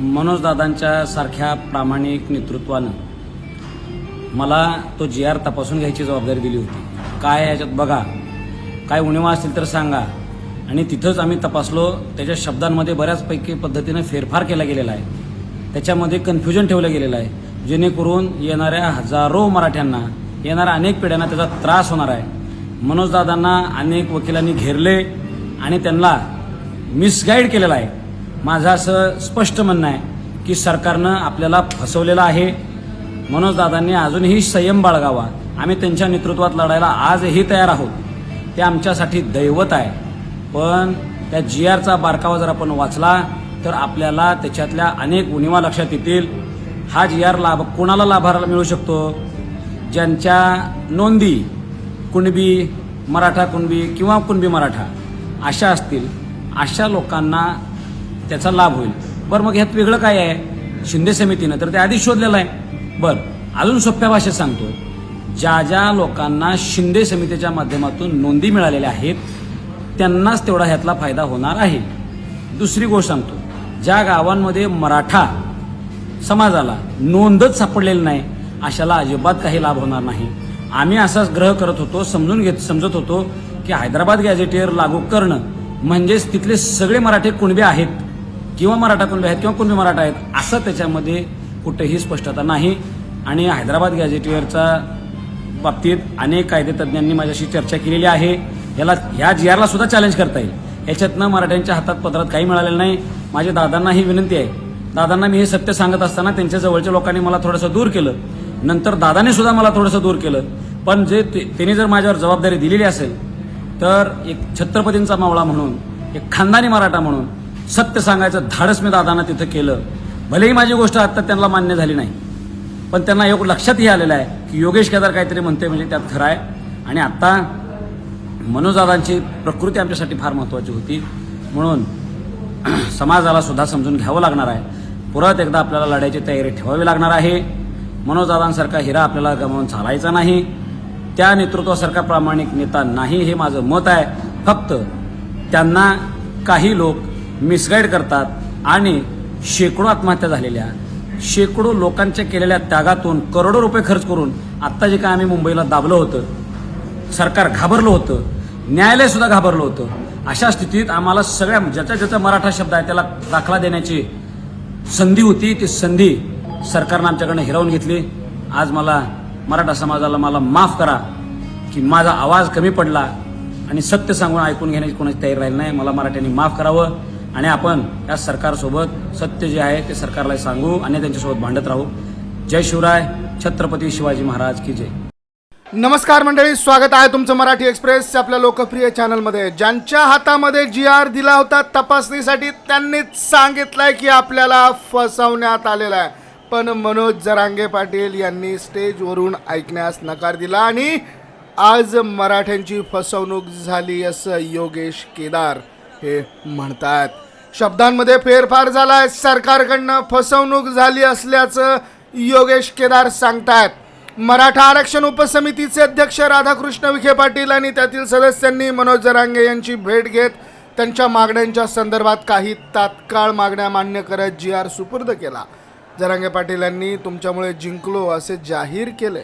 मनोजदादांच्या सारख्या प्रामाणिक नेतृत्वानं मला तो जी आर तपासून घ्यायची जबाबदारी दिली होती. काय याच्यात बघा. काय उणिवा असतील तर सांगा. आणि तिथंच आम्ही तपासलो त्याच्या शब्दांमध्ये बऱ्याचपैकी पद्धतीनं फेरफार केला गेलेला आहे. त्याच्यामध्ये कन्फ्युजन ठेवलं गेलेलं आहे. जेणेकरून येणाऱ्या हजारो मराठ्यांना येणाऱ्या अनेक पिढ्यांना त्याचा त्रास होणार आहे. मनोजदादांना अनेक वकिलांनी घेरले आणि त्यांना मिसगाईड केलेला आहे. माझं असं स्पष्ट म्हणणं आहे की सरकारनं आपल्याला फसवलेलं आहे. मनोजदादांनी अजूनही संयम बाळगावा. आम्ही त्यांच्या नेतृत्वात लढायला आजही तयार आहोत. ते आमच्यासाठी दैवत आहे. पण त्या जी आरचा बारकावा जर आपण वाचला तर आपल्याला त्याच्यातल्या अनेक उणिवा लक्षात येतील. हा जी आर लाभ कोणाला लाभाला मिळू शकतो? ज्यांच्या नोंदी कुणबी मराठा कुणबी किंवा कुणबी मराठा अशा असतील अशा लोकांना त्याचा लाभ होईल. बरं मग ह्यात वेगळं काय आहे? शिंदे समितीनं तर ते आधीच शोधलेलं आहे. बरं अजून सोप्या भाषेत सांगतो. ज्या ज्या लोकांना शिंदे समितीच्या माध्यमातून नोंदी मिळालेल्या आहेत त्यांनाच तेवढा ह्यातला फायदा होणार आहे. दुसरी गोष्ट सांगतो. ज्या गावांमध्ये मराठा समाजाला नोंदच सापडलेली नाही अशाला अजिबात काही लाभ होणार नाही. आम्ही असाच ग्रह करत होतो समजून घेत समजत होतो की हैदराबाद गॅझेटियर लागू करणं म्हणजेच तिथले सगळे मराठे कुणबे आहेत? किंवा मराठा कुणबी आहेत किंवा कुणबी मराठा आहेत असं त्याच्यामध्ये कुठेही स्पष्टता नाही. आणि हैदराबाद गॅझेटियरचा बाबतीत अनेक कायदे तज्ज्ञांनी माझ्याशी चर्चा केलेली आहे. याला ह्या जी आरला सुद्धा चॅलेंज करता येईल. याच्यातनं मराठ्यांच्या हातात पत्रात काही मिळालेलं नाही. माझ्या दादांना ही विनंती आहे. दादांना मी हे सत्य सांगत असताना त्यांच्या जवळच्या लोकांनी मला थोडंसं दूर केलं. नंतर दादाने सुद्धा मला थोडंसं दूर केलं. पण जे ते- त्यांनी जर माझ्यावर जबाबदारी दिलेली असेल तर एक छत्रपतींचा मावळा म्हणून एक खानदानी मराठा म्हणून सत्य सांगायचं धाडस मी दादांना तिथं केलं. भलेही माझी गोष्ट आता त्यांना मान्य झाली नाही. पण त्यांना एक लक्षातही आलेलं आहे की योगेश केदार काहीतरी म्हणते म्हणजे त्यात खरं आहे. आणि आता मनोजदादांची प्रकृती आमच्यासाठी फार महत्त्वाची होती. म्हणून समाजाला सुद्धा समजून घ्यावं लागणार आहे. परत एकदा आपल्याला लढायची तयारी ठेवावी लागणार आहे. मनोजदादांसारखा हिरा आपल्याला गमावून चालायचा नाही. त्या नेतृत्वासारखा प्रामाणिक नेता नाही हे माझं मत आहे. फक्त त्यांना काही लोक मिसगाईड करतात आणि शेकडो आत्महत्या झालेल्या शेकडो लोकांच्या केलेल्या त्यागातून करोडो रुपये खर्च करून आत्ता जे काय आम्ही मुंबईला दाबलं होतं सरकार घाबरलं होतं न्यायालयसुद्धा घाबरलं होतं अशा स्थितीत आम्हाला सगळ्या ज्याचा ज्याचा मराठा शब्द आहे त्याला दाखला देण्याची संधी होती ती संधी सरकारनं आमच्याकडनं हिरावून घेतली. आज मला मराठा समाजाला मला माफ करा की माझा आवाज कमी पडला आणि सत्य सांगून ऐकून घेण्याची कोणाची तयारी राहिली नाही मला मराठ्यांनी माफ करावं. आणि आपण या सरकारसोबत सत्य जे आहे ते सरकारला सांगू आणि त्यांच्यासोबत भांडत राहू. जय शिवराय छत्रपती शिवाजी महाराज की जय. नमस्कार मंडळी स्वागत आहे तुमचं मराठी एक्सप्रेस आपल्या लोकप्रिय चॅनलमध्ये. ज्यांच्या हातामध्ये जी आर दिला होता तपासणीसाठी त्यांनीच सांगितलंय की आपल्याला फसवण्यात आलेलं आहे. पण मनोज जरांगे पाटील यांनी स्टेजवरून ऐकण्यास नकार दिला आणि आज मराठ्यांची फसवणूक झाली असं योगेश केदार. हे म्हणतात. शब्दांमध्ये फेरफार झालाय. सरकारकडनं फसवणूक झाली असल्याचं योगेश केदार सांगतात. मराठा आरक्षण उपसमितीचे अध्यक्ष राधाकृष्ण विखे पाटील आणि त्यातील सदस्यांनी मनोज जरांगे यांची भेट घेत त्यांच्या मागण्यांच्या संदर्भात काही तात्काळ मागण्या मान्य करत जी आर सुपूर्द केला. जरांगे पाटील यांनी तुमच्यामुळे जिंकलो असे जाहीर केले.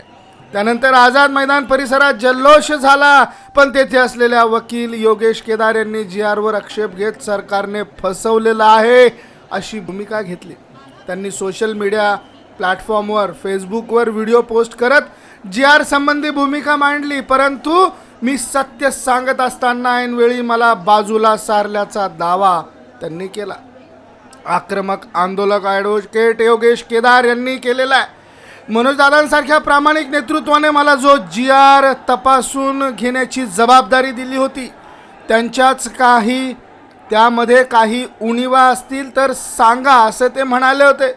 त्यानंतर आझाद मैदान परिसरात जल्लोष झाला. पण तेथे असलेल्या वकील योगेश केदार यांनी जी आरवर आक्षेप घेत सरकारने फसवलेलं आहे अशी भूमिका घेतली. त्यांनी सोशल मीडिया प्लॅटफॉर्मवर फेसबुकवर व्हिडिओ पोस्ट करत जी आर संबंधी भूमिका मांडली. परंतु मी सत्य सांगत असताना ऐनवेळी मला बाजूला सारल्याचा दावा त्यांनी केला. आक्रमक आंदोलक ॲडव्होकेट योगेश केदार यांनी केलेला आहे. मनोजदादांसारख्या प्रामाणिक नेतृत्वाने मला जो जी आर तपासून घेण्याची जबाबदारी दिली होती त्यांच्याच काही त्यामध्ये काही उणिवा असतील तर सांगा असं ते म्हणाले होते.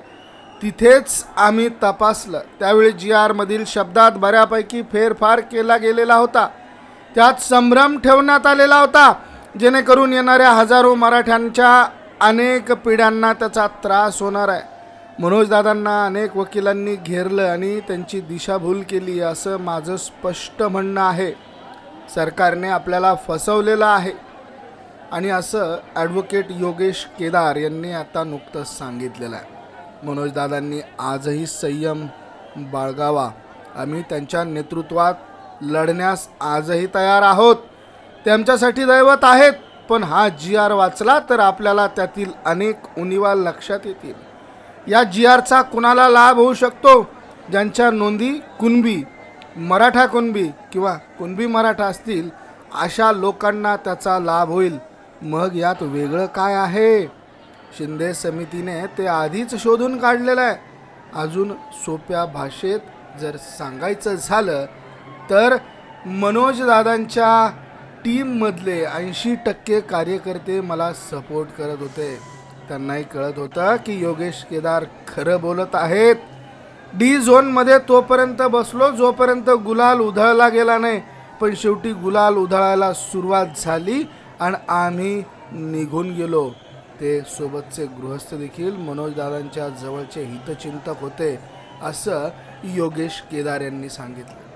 तिथेच आम्ही तपासलं. त्यावेळी जी आरमधील शब्दात बऱ्यापैकी फेरफार केला गेलेला होता. त्यात संभ्रम ठेवण्यात आलेला होता जेणेकरून येणाऱ्या हजारो मराठ्यांच्या अनेक पिढ्यांना त्याचा त्रास होणार आहे. मनोजदादांना अनेक वकिलांनी घेरलं आणि त्यांची दिशाभूल केली असं माझं स्पष्ट म्हणणं आहे. सरकारने आपल्याला फसवलेलं आहे. आणि असं ॲडव्होकेट योगेश केदार यांनी आता नुकतंच सांगितलेलं आहे. मनोजदादांनी आजही संयम बाळगावा. आम्ही त्यांच्या नेतृत्वात लढण्यास आजही तयार आहोत. ते आमच्यासाठी दैवत आहेत. पण हा जी आर वाचला तर आपल्याला त्यातील अनेक उणिवा लक्षात येतील. या जी आरचा कुणाला लाभ होऊ शकतो? ज्यांच्या नोंदी कुणबी मराठा कुणबी किंवा कुणबी मराठा असतील अशा लोकांना त्याचा लाभ होईल. मग यात वेगळं काय आहे? शिंदे समितीने ते आधीच शोधून काढलेलं आहे. अजून सोप्या भाषेत जर सांगायचं झालं तर मनोजदादांच्या टीममधले ऐंशी टक्के कार्यकर्ते मला सपोर्ट करत होते. त्यांनाही कळत होतं की योगेश केदार खरं बोलत आहेत. डी झोनमध्ये तोपर्यंत बसलो जोपर्यंत गुलाल उधळला गेला नाही. पण शेवटी गुलाल उधळायला सुरुवात झाली आणि आम्ही निघून गेलो. ते सोबतचे गृहस्थ देखील मनोजदादांच्या जवळचे हितचिंतक होते असं योगेश केदार यांनी सांगितलं.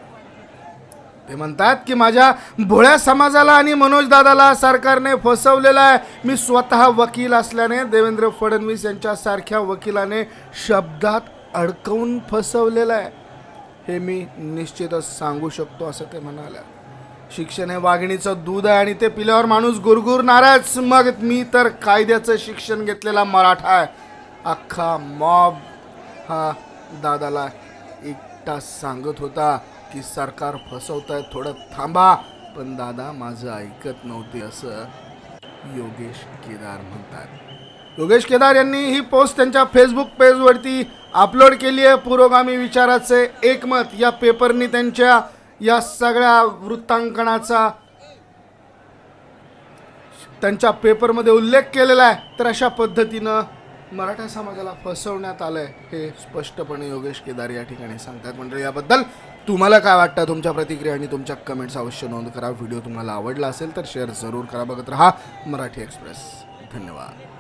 ते म्हणतात की माझ्या भोळ्या समाजाला आणि मनोज दादाला सरकारने फसवलेलं आहे. मी स्वतः वकील असल्याने देवेंद्र फडणवीस यांच्यासारख्या वकिलाने शब्दात अडकवून फसवलेलं आहे. हे मी निश्चितच सांगू शकतो असं ते म्हणाल्या शिक्षण हे वाघिणीचं दूध आहे आणि ते पिल्यावर माणूस गुरगुरणारच. मग मी तर कायद्याचं शिक्षण घेतलेला मराठा आहे. अख्खा मॉब हा दादाला एकटा सांगत होता. की सरकार फसवत आहे थोडं थांबा. पण दादा माझं ऐकत नव्हते असं योगेश केदार म्हणतात. योगेश केदार यांनी ही पोस्ट त्यांच्या फेसबुक पेजवरती अपलोड केली आहे. पुरोगामी विचाराचे एकमत या पेपरनी त्यांच्या या सगळ्या वृत्तांकनाचा त्यांच्या पेपरमध्ये उल्लेख केलेला आहे. तर अशा पद्धतीनं मराठा समाजाला फसवण्यात आलंय हे स्पष्टपणे योगेश केदार या ठिकाणी सांगतात. मंडळी याबद्दल तुम्हाला काय वाटतं तुमच्या प्रतिक्रिया आणि तुमच्या कमेंट्स अवश्य नोंद करा. व्हिडिओ तुम्हाला आवडला असेल तर शेअर जरूर करा. बघत राहा मराठी एक्सप्रेस धन्यवाद.